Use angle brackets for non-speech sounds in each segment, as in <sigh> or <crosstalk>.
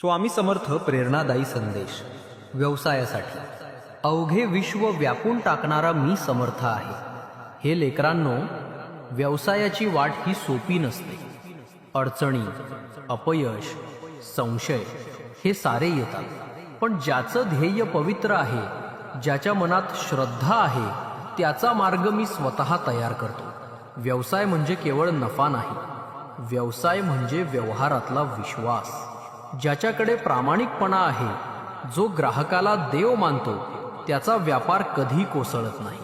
स्वामी समर्थ प्रेरणादायी संदेश. व्यवसायासाठी. अवघे विश्व व्यापून टाकणारा मी समर्थ आहे. हे लेकरांनो व्यवसायाची वाट ही सोपी नसते. अडचणी अपयश संशय हे सारे येतात. पण ज्याचं ध्येय पवित्र आहे ज्याच्या मनात श्रद्धा आहे त्याचा मार्ग मी स्वतः तयार करतो. व्यवसाय म्हणजे केवळ नफा नाही. व्यवसाय म्हणजे व्यवहारातला विश्वास. ज्याच्याकडे प्रामाणिकपणा आहे जो ग्राहकाला देव मानतो त्याचा व्यापार कधी कोसळत नाही.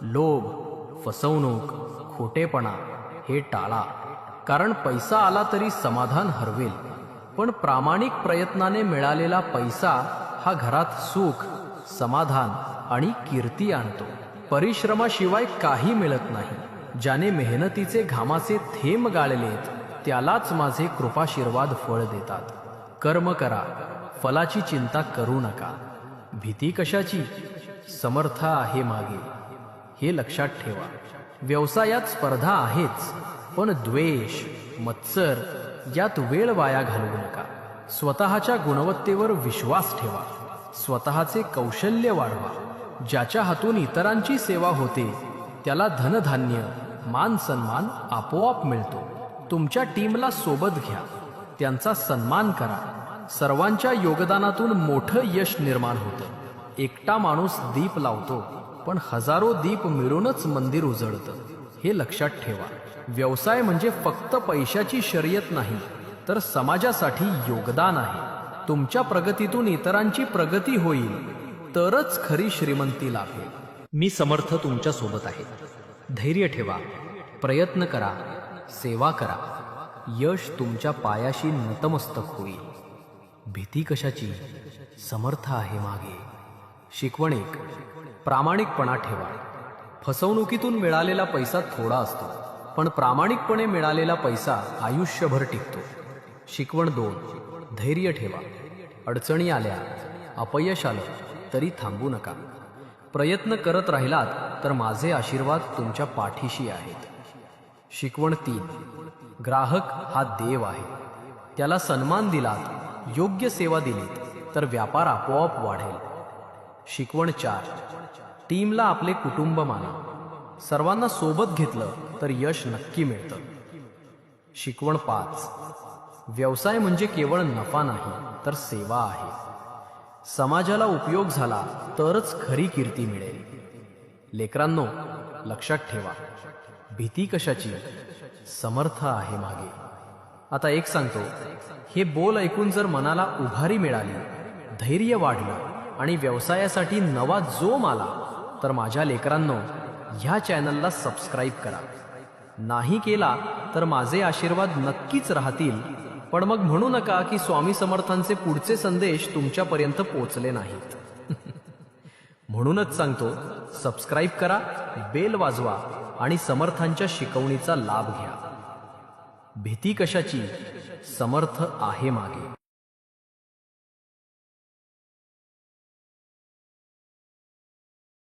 लोभ फसवणूक खोटेपणा हे टाळा. कारण पैसा आला तरी समाधान हरवेल. पण प्रामाणिक प्रयत्नाने मिळालेला पैसा हा घरात सुख समाधान आणि कीर्ती आणतो. परिश्रमाशिवाय काही मिळत नाही. ज्याने मेहनतीचे घामाचे थेंब गाळलेत त्यालाच माझे कृपाशीर्वाद फळ देतात. कर्म करा फलाची चिंता करू नका. भीती कशाची? समर्थ आहे मागे. हे लक्षात ठेवा. व्यवसायात स्पर्धा आहेच पण द्वेष मत्सर यात वेळ वाया घालवू नका. स्वतःच्या गुणवत्तेवर विश्वास ठेवा. स्वतःचे कौशल्य वाढवा. ज्याच्या हातून इतरांची सेवा होते त्याला धनधान्य मान सन्मान आपोआप मिळतो. तुमच्या टीमला सोबत घ्या. त्यांचा सन्मान करा. सर्वांच्या योगदानातून मोठं यश निर्माण होतं. एकटा माणूस दीप लावतो पण हजारो दीप मिळूनच मंदिर उजळतं. हे लक्षात ठेवा. व्यवसाय म्हणजे फक्त पैशाची शर्यत नाही तर समाजासाठी योगदान आहे. तुमच्या प्रगतीतून इतरांची प्रगती होईल तरच खरी श्रीमंती लाभेल. मी समर्थ तुमच्यासोबत आहे. धैर्य ठेवा. प्रयत्न करा. सेवा करा. यश तुमच्या पायाशी नतमस्तक होईल. भीती कशाची? समर्थ आहे मागे. शिकवण एक. प्रामाणिकपणा ठेवा. फसवणुकीतून मिळालेला पैसा थोडा असतो पण प्रामाणिकपणे मिळालेला पैसा आयुष्यभर टिकतो. शिकवण दोन. धैर्य ठेवा. अडचणी आल्या अपयश आलं तरी थांबू नका. प्रयत्न करत राहिलात तर माझे आशीर्वाद तुमच्या पाठीशी आहेत. शिकवण तीन. ग्राहक हा देव आहे. त्याला सन्मान दिलात योग्य सेवा दिलीत तर व्यापार आपोआप वाढेल. शिकवण चार. टीमला आपले कुटुंब माना. सर्वांना सोबत घेतलं तर यश नक्की मिळतं. शिकवण पाच. व्यवसाय म्हणजे केवळ नफा नाही तर सेवा आहे. समाजाला उपयोग झाला तरच खरी कीर्ती मिळेल. लेकरांनो लक्षात ठेवा. भीती कशाची? समर्थ आहे मागे. आता एक सांगतो हे बोल ऐकून जर मनाला उभारी मिळाली धैर्य वाढलं आणि व्यवसायासाठी नवा जोम आला तर माझ्या लेकरांनो ह्या चॅनलला सबस्क्राईब करा. नाही केला तर माझे आशीर्वाद नक्कीच राहतील. पण मग म्हणू नका की स्वामी समर्थांचे पुढचे संदेश तुमच्यापर्यंत पोचले नाहीत. <laughs> म्हणूनच सांगतो सबस्क्राईब करा बेल वाजवा आणि समर्थांच्या शिकवणीचा लाभ घ्या. भीती कशाची? समर्थ आहे मागे.